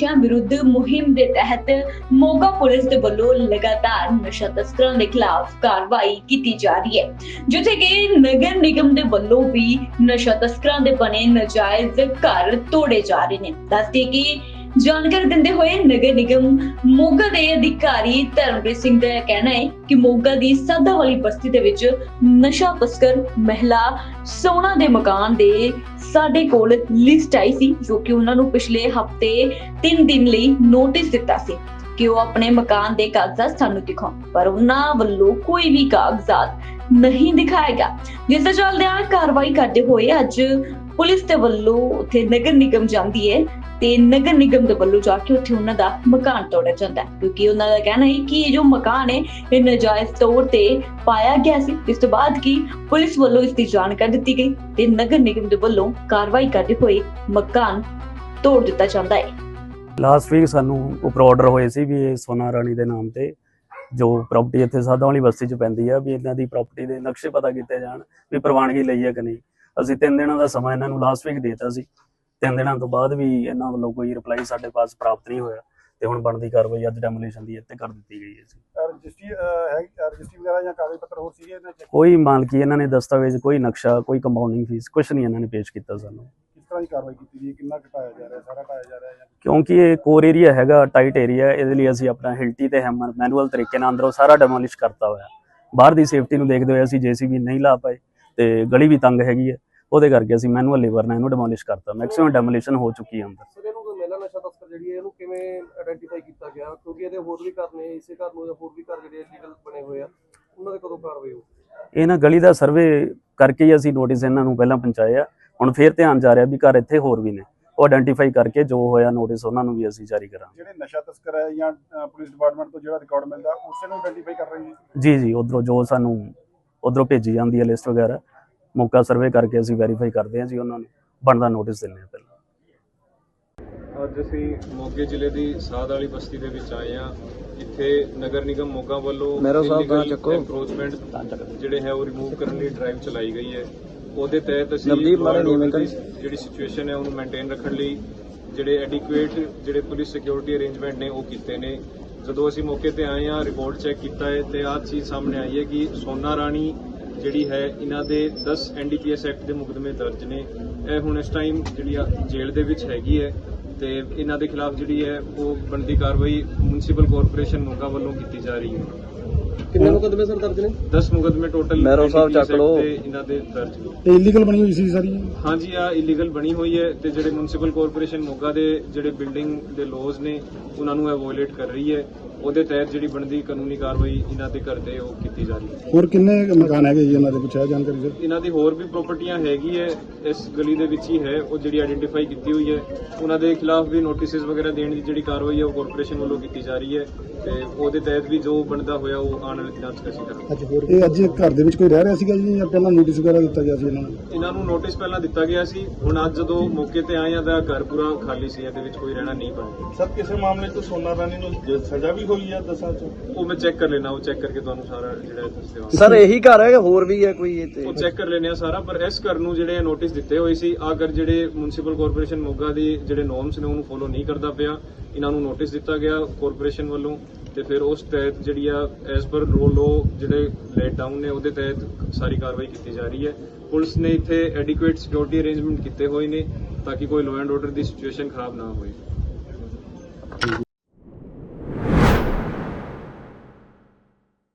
ਨਸ਼ਿਆਂ ਵਿਰੁੱਧ ਮੁਹਿੰਮ ਦੇ ਤਹਿਤ ਮੋਗਾ ਪੁਲਿਸ ਦੇ ਵੱਲੋਂ ਲਗਾਤਾਰ ਨਸ਼ਾ ਤਸਕਰਾਂ ਦੇ ਖਿਲਾਫ ਕਾਰਵਾਈ ਕੀਤੀ ਜਾ ਰਹੀ ਹੈ, ਜਿੱਥੇ ਕਿ ਨਗਰ ਨਿਗਮ ਦੇ ਵੱਲੋਂ ਵੀ ਨਸ਼ਾ ਤਸਕਰਾਂ ਦੇ ਬਣੇ ਨਜਾਇਜ਼ ਘਰ ਤੋੜੇ ਜਾ ਰਹੇ ਨੇ। ਦੱਸਦੇ ਕਿ ਜਾਣਕਾਰੀ ਦਿੰਦੇ ਹੋਏ ਨਗਰ ਨਿਗਮ ਮੋਗਾ ਦੇ ਅਧਿਕਾਰੀ ਧਰਮਪ੍ਰੀਤ ਸਿੰਘ ਦਾ ਕਹਿਣਾ ਹੈ ਕਿ ਮੋਗਾ ਦੀ ਸਾਦਾ ਵਾਲੀ ਬਸਤੀ ਦੇ ਵਿੱਚ ਨਸ਼ਾ ਤਸਕਰ ਮਹਿਲਾ ਸੋਨਾ ਦੇ ਮਕਾਨ ਦੇ ਸਾਡੇ ਕੋਲ ਲਿਸਟ ਆਈ ਸੀ, ਜੋ ਕਿ ਉਹਨਾਂ ਨੂੰ ਪਿਛਲੇ ਹਫ਼ਤੇ 3 ਦਿਨ ਲਈ ਨੋਟਿਸ ਦਿੱਤਾ ਸੀ ਕਿ ਉਹ ਆਪਣੇ ਮਕਾਨ ਦੇ ਕਾਗਜ਼ਾਤ ਸਾਨੂੰ ਦਿਖਾਉਣ। ਪਰ ਉਹਨਾਂ ਵੱਲੋਂ ਕੋਈ ਵੀ ਕਾਗਜ਼ਾਤ ਨਹੀਂ ਦਿਖਾਏਗਾ ਜਿਸ ਦੇ ਚੱਲਦਿਆਂ ਕਾਰਵਾਈ ਕਰਦੇ ਹੋਏ ਅੱਜ ਪੁਲਿਸ ਦੇ ਵੱਲੋਂ ਉੱਥੇ ਨਗਰ ਨਿਗਮ ਜਾਂਦੀ ਹੈ ਤੇ ਨਗਰ ਨਿਗਮ ਦੇ ਵੱਲੋਂ ਜਾ ਕੇ ਉੱਥੇ ਉਹਨਾਂ ਦਾ ਮਕਾਨ ਤੋੜਿਆ ਜਾਂਦਾ ਹੈ। ਕਿਉਂਕਿ ਉਹਨਾਂ ਦਾ ਕਹਿਣਾ ਹੈ ਕਿ ਇਹ ਜੋ ਮਕਾਨ ਹੈ, ਇਹ ਨਜਾਇਜ਼ ਤੌਰ ਤੇ ਪਾਇਆ ਗਿਆ ਸੀ। ਇਸ ਤੋਂ ਬਾਅਦ ਕੀ ਪੁਲਿਸ ਵੱਲੋਂ ਇਸ ਦੀ ਜਾਣਕਾਰੀ ਦਿੱਤੀ ਗਈ ਤੇ ਨਗਰ ਨਿਗਮ ਦੇ ਵੱਲੋਂ ਕਾਰਵਾਈ ਕਰਦੇ ਹੋਏ ਮਕਾਨ ਤੋੜ ਦਿੱਤਾ ਜਾਂਦਾ ਹੈ। ਲਾਸਟ ਵੀਕ ਸਾਨੂੰ ਉੱਪਰ ਆਰਡਰ ਹੋਏ ਸੀ ਵੀ ਇਹ ਸੋਨਾ ਰਾਣੀ ਦੇ ਨਾਮ ਤੇ ਜੋ ਪ੍ਰਾਪਰਟੀ ਇੱਥੇ ਸਾਦਾ ਵਾਲੀ ਬਸਤੀ 'ਚ ਪੈਂਦੀ ਆ, ਵੀ ਇਹਨਾਂ ਦੀ ਪ੍ਰਾਪਰਟੀ ਦੇ ਨਕਸ਼ੇ ਪਤਾ ਕੀਤੇ ਜਾਣ ਵੀ ਪ੍ਰਵਾਨਗੀ ਲਈ ਹੈ ਕਿ ਨਹੀਂ। ਅਸੀਂ ਤਿੰਨ ਦਿਨਾਂ ਦਾ ਸਮਾਂ ਇਹਨਾਂ ਨੂੰ ਲਾਸਟ ਵੀਕ ਦੇਤਾ ਸੀ। ਤਿੰਨ ਦਿਨਾਂ ਤੋਂ ਬਾਅਦ ਵੀ ਇਹਨਾਂ ਵੱਲੋਂ ਕੋਈ ਰਿਪਲਾਈ ਸਾਡੇ ਪਾਸ ਪ੍ਰਾਪਤ ਨਹੀਂ ਹੋਇਆ ਤੇ ਹੁਣ ਬਣਦੀ ਕਾਰਵਾਈ ਅੱਜ ਡੈਮੋਲੀਸ਼ਨ ਦੀ ਇੱਥੇ ਕਰ ਦਿੱਤੀ ਗਈ ਹੈ ਜੀ। ਰਜਿਸਟਰੀ ਹੈ ਰਜਿਸਟਰੀ ਵਗੈਰਾ ਜਾਂ ਕਾਗਜ਼ ਪੱਤਰ ਹੋਰ ਸੀਗੇ ਇਹਨਾਂ ਚ? ਕੋਈ ਮਾਲਕੀ ਇਹਨਾਂ ਨੇ ਦਸਤਾਵੇਜ਼ ਕੋਈ ਨਕਸ਼ਾ ਕੋਈ ਕੰਪਾਊਂਡਿੰਗ ਫੀਸ ਕੁਝ ਨਹੀਂ ਇਹਨਾਂ ਨੇ ਪੇਸ਼ ਕੀਤਾ ਸਾਨੂੰ। ਕਿਸ ਤਰ੍ਹਾਂ ਦੀ ਕਾਰਵਾਈ ਕੀਤੀ ਗਈ? ਕਿੰਨਾ ਘਟਾਇਆ ਜਾ ਰਿਹਾ ਸਾਰਾ ਘਟਾਇਆ ਜਾ ਰਿਹਾ ਜਾਂ ਕਿਉਂਕਿ ਇਹ ਕੋਰ ਏਰੀਆ ਹੈਗਾ ਟਾਈਟ ਏਰੀਆ ਇਹਦੇ ਲਈ ਅਸੀਂ ਆਪਣਾ ਹਿਲਟੀ ਤੇ ਹੈਮਰ ਮੈਨੂਅਲ ਤਰੀਕੇ ਨਾਲ ਅੰਦਰੋਂ ਸਾਰਾ ਡੈਮੋਲਿਸ਼ ਕਰਤਾ ਹੋਇਆ। ਬਾਹਰ ਦੀ ਸੇਫਟੀ ਨੂੰ ਦੇਖਦੇ ਹੋਏ ਅਸੀਂ ਜੀਸੀਬੀ ਨਹੀਂ ਲਾ ਪਾਏ। ਤੇ ਗਲੀ ਵੀ ਤੰਗ ਹੈਗੀ ਹੈ ਉਹਦੇ ਕਰਕੇ ਅਸੀਂ ਮੈਨੂਅਲ ਲੇਬਰ ਨਾਲ ਇਹਨੂੰ ਡੈਮੋਲਿਸ਼ ਕਰਤਾ। ਮੈਕਸਿਮਮ ਡੈਮੋਲੀਸ਼ਨ ਹੋ ਚੁੱਕੀ ਹੈ ਅੰਦਰ। ਸਰ ਇਹਨੂੰ ਕੋਈ ਮਹਿਲਾ ਨਸ਼ਾ ਤਸਕਰ ਜਿਹੜੀ ਹੈ ਇਹਨੂੰ ਕਿਵੇਂ ਆਇਡੈਂਟੀਫਾਈ ਕੀਤਾ ਗਿਆ? ਕਿਉਂਕਿ ਇਹਦੇ ਹੋਰ ਵੀ ਘਰ ਨੇ ਇਸੇ ਘਰ ਨੂੰ ਜਾਂ ਹੋਰ ਵੀ ਘਰ ਜਿਹੜੇ ਇਲੀਗਲ ਬਣੇ ਹੋਏ ਆ ਉਹਨਾਂ ਦੇ ਕਦੋਂ ਕਾਰਵਾਈ ਹੋ ਇਹ ਨਾ ਗਲੀ ਦਾ ਸਰਵੇ ਕਰਕੇ ਹੀ ਅਸੀਂ ਨੋਟਿਸ ਇਹਨਾਂ ਨੂੰ ਪਹਿਲਾਂ ਪਹੁੰਚਾਏ ਆ। ਹੁਣ ਫੇਰ ਧਿਆਨ ਜਾ ਰਿਹਾ ਵੀ ਘਰ ਇੱਥੇ ਹੋਰ ਵੀ ਨੇ। ਉਹ ਆਇਡੈਂਟੀਫਾਈ ਕਰਕੇ ਜੋ ਹੋਇਆ ਨੋਟਿਸ ਉਹਨਾਂ ਨੂੰ ਵੀ ਅਸੀਂ ਜਾਰੀ ਕਰਾਂਗੇ। ਜਿਹੜੇ ਨਸ਼ਾ ਤਸਕਰ ਹੈ ਜਾਂ ਪੁਲਿਸ ਡਿਪਾਰਟਮੈਂਟ ਤੋਂ ਜਿਹੜਾ ਰਿਕਾਰਡ ਮਿਲਦਾ ਉਸੇ ਨੂੰ ਆਇਡੈਂਟੀਫਾਈ ਕਰ ਰਹੀ ਹੈ ਜੀ ਜੀ ਉਧਰੋਂ ਜੋ ਸਾਨੂੰ ਉਧਰੋਂ ਭੇਜੀ ਜਾਂਦੀ ਹੈ ਲਿਸਟ ਵਗੈਰਾ। ਮੌਕਾ ਸਰਵੇ ਕਰਕੇ ਅਸੀਂ ਵੈਰੀਫਾਈ ਕਰਦੇ ਹਾਂ ਜੀ ਉਹਨਾਂ ਨੂੰ। ਬਣਦਾ ਨੋਟਿਸ ਦਿੰਦੇ ਹਾਂ ਪਹਿਲਾਂ। ਅੱਜ ਅਸੀਂ ਮੋਗੇ ਜ਼ਿਲ੍ਹੇ ਦੀ ਸਾਧ ਵਾਲੀ ਬਸਤੀ ਦੇ ਵਿੱਚ ਆਏ ਹਾਂ। ਇੱਥੇ ਨਗਰ ਨਿਗਮ ਮੋਗਾ ਵੱਲੋਂ ਮੇਰਾ ਸਾਹਿਬ ਤਾਂ ਚੱਕੋ। ਐਨਕਰੋਚਮੈਂਟ ਜਿਹੜੇ ਹੈ ਉਹ ਰਿਮੂਵ ਕਰਨ ਲਈ ਡਰਾਈਵ ਚਲਾਈ ਗਈ ਹੈ। ਉਹਦੇ ਤਹਿਤ ਅਸੀਂ ਜਿਹੜੀ ਸਿਚੁਏਸ਼ਨ ਹੈ ਉਹਨੂੰ ਮੇਨਟੇਨ ਰੱਖਣ ਲਈ ਜਿਹੜੇ ਐਡਿਕੁਏਟ ਜਿਹੜੇ ਪੁਲਿਸ ਸਿਕਿਉਰਿਟੀ ਅਰੇਂਜਮੈਂਟ ਨੇ ਉਹ ਕੀਤੇ ਨੇ। ਜਦੋਂ ਅਸੀਂ ਮੌਕੇ ਤੇ ਆਏ ਹਾਂ ਰਿਪੋਰਟ ਚੈੱਕ ਕੀਤਾ ਹੈ ਤੇ ਆਹ ਚੀਜ਼ ਸਾਹਮਣੇ ਆਈ ਹੈ ਕਿ ਸੋਨਾ ਰਾਣੀ ਜਿਹੜੀ ਹੈ, ਇਹਨਾਂ ਦੇ 10 ਐਨਡੀਪੀਐਸ ਐਕਟ ਦੇ ਮੁਕਦਮੇ ਦਰਜ ਨੇ। ਇਹ ਹੁਣ ਇਸ ਟਾਈਮ ਜਿਹੜੀ ਆ ਜੇਲ੍ਹ ਦੇ ਵਿੱਚ ਹੈਗੀ ਹੈ ਤੇ ਇਹਨਾਂ ਦੇ ਖਿਲਾਫ ਜਿਹੜੀ ਹੈ, ਉਹ ਬਣਦੀ ਕਾਰਵਾਈ ਮਿਊਨਿਸਪਲ ਕਾਰਪੋਰੇਸ਼ਨ ਮੋਗਾ ਵੱਲੋਂ ਕੀਤੀ ਜਾ ਰਹੀ ਹੈ। ਕਿੰਨੇ ਮੁਕਦਮੇ ਸਰ ਦਰਜ ਨੇ? 10 ਮੁਕਦਮੇ ਟੋਟਲ ਮਹਿਰੋ ਸਾਹਿਬ ਚੱਕ ਲਓ। ਇਹਨਾਂ ਦੇ ਦਰਜ ਨੇ ਇਹ ਇਲੀਗਲ ਬਣੀ ਹੋਈ ਸੀ ਸਾਰੀ? ਹਾਂਜੀ ਆ ਇਲੀਗਲ ਬਣੀ ਹੋਈ ਹੈ ਤੇ ਜਿਹੜੇ ਮਿਊਨਿਸਪਲ ਕਾਰਪੋਰੇਸ਼ਨ ਮੋਗਾ ਦੇ ਜਿਹੜੇ ਬਿਲਡਿੰਗ ਦੇ ਲੋਜ਼ ਨੇ ਉਹਨਾਂ ਨੂੰ ਇਹ ਵਾਇਓਲੇਟ ਕਰ ਰਹੀ ਹੈ। ਉਹਦੇ ਤਹਿਤ ਜਿਹੜੀ ਬਣਦੀ ਕਾਨੂੰਨੀ ਕਾਰਵਾਈ ਇਹਨਾਂ ਦੇ ਕਰਦੇ ਉਹ ਕੀਤੀ ਜਾ ਰਹੀ ਹੈ। ਹੋਰ ਕਿੰਨੇ ਮਕਾਨ ਹੈਗੇ ਜੀ ਇਹਨਾਂ ਦੇ ਪੁੱਛਿਆ ਜਾਣਕਾਰੀ ਸਰ ਇਹਨਾਂ ਦੀ ਹੋਰ ਵੀ ਪ੍ਰਾਪਰਟੀਆਂ ਹੈਗੀ ਹੈ ਇਸ ਗਲੀ ਦੇ ਵਿੱਚ ਹੀ ਹੈ ਉਹ ਜਿਹੜੀ ਆਇਡੈਂਟੀਫਾਈ ਕੀਤੀ ਹੋਈ ਹੈ। ਉਹਨਾਂ ਦੇ ਖਿਲਾਫ ਵੀ ਨੋਟਿਸਸ ਵਗੈਰਾ ਦੇਣ ਦੀ ਜਿਹੜੀ ਕਾਰਵਾਈ ਹੈ ਉਹ ਕਾਰਪੋਰੇਸ਼ਨ ਵੱਲੋਂ ਕੀਤੀ ਜਾ ਰਹੀ ਹੈ। ਤੇ ਉਹਦੇ ਤਹਿਤ ਵੀ ਜੋ ਬਣਦਾ ਹੋਇਆ ਉਹ ਆਉਣ ਵਾਲੇ ਦਿਨਾਂ 'ਚ ਅਸੀਂ ਕਰਾਂਗੇ ਅੱਜ ਹੋਰ ਇਹ ਅੱਜ ਘਰ ਦੇ ਵਿੱਚ ਕੋਈ ਰਹਿ ਰਿਹਾ ਸੀਗਾ ਜੀ ਜਾਂ ਪਹਿਲਾਂ ਨੋਟਿਸ ਵਗੈਰਾ ਦਿੱਤਾ ਗਿਆ ਸੀ ਇਹਨਾਂ ਨੂੰ? ਇਹਨਾਂ ਨੂੰ ਨੋਟਿਸ ਪਹਿਲਾਂ ਦਿੱਤਾ ਗਿਆ ਸੀ ਹੁਣ ਅੱਜ ਜਦੋਂ ਮੌਕੇ ਤੇ ਆਏ ਆ ਤਾਂ ਘਰ ਪੂਰਾ ਖਾਲੀ ਸੀ ਇਹਦੇ ਵਿੱਚ ਕੋਈ ਰਹਿਣਾ ਨਹੀਂ ਪਾਇਆ ਸਰ ਕਿਸੇ ਮਾਮਲੇ 'ਚ ਸੋਨਾ ਰਾਣੀ ਨੂੰ ਜ- ਸਜ਼ਾ ਵੀ ਹੋਈ ਹੈ ਦਸਾਂ 'ਚ? ਉਹ ਮੈਂ ਚੈੱਕ ਕਰ ਲੈਣਾ ਉਹ ਚੈੱਕ ਕਰਕੇ ਤੁਹਾਨੂੰ ਸਾਰਾ ਜਿਹੜਾ ਦੱਸ ਦੇਵਾਂਗਾ ਸਰ ਇਹੀ ਘਰ ਹੈ ਕਿ ਹੋਰ ਵੀ ਹੈ ਕੋਈ ਇੱਥੇ? ਉਹ ਚੈੱਕ ਕਰ ਲੈਣੇ ਆ ਸਾਰਾ ਪਰ ਇਸ ਘਰ ਨੂੰ ਜਿਹੜੇ ਨੋਟਿਸ ਦਿੱਤੇ ਹੋਏ ਸੀ ਅਗਰ ਜਿਹੜੇ ਮਿਊਨਿਸਪਲ ਕਾਰਪੋਰੇਸ਼ਨ ਮੋਗਾ ਦੇ ਜਿਹੜੇ ਨੋਰਮਸ ਨੇ ਉਹਨੂੰ ਫੋਲੋ ਨਹੀਂ ਕਰਦਾ ਪਿਆ। ਇਹਨਾਂ ਨੂੰ ਨੋਟਿਸ ਦਿੱਤਾ ਗਿਆ ਕਾਰਪੋਰੇਸ਼ਨ ਵੱਲੋਂ ਤੇ ਫਿਰ ਉਸ ਤਹਿਤ ਜਿਹੜੀ ਆ ਐਸ ਪਰ ਰੋ ਲੋ ਜਿਹੜੇ ਲੇਟ ਡਾਊਨ ਨੇ, ਉਹਦੇ ਤਹਿਤ ਸਾਰੀ ਕਾਰਵਾਈ ਕੀਤੀ ਜਾ ਰਹੀ ਹੈ। ਪੁਲਿਸ ਨੇ ਇੱਥੇ ਐਡਿਕੁਏਟ ਸਿਕਿਉਰਿਟੀ ਅਰੇਂਜਮੈਂਟ ਕੀਤੇ ਹੋਏ ਨੇ ਤਾਂ ਕਿ ਕੋਈ ਲਾਅ ਐਂਡ ਆਰਡਰ ਦੀ ਸਿਚੁਏਸ਼ਨ ਖਰਾਬ ਨਾ ਹੋਵੇ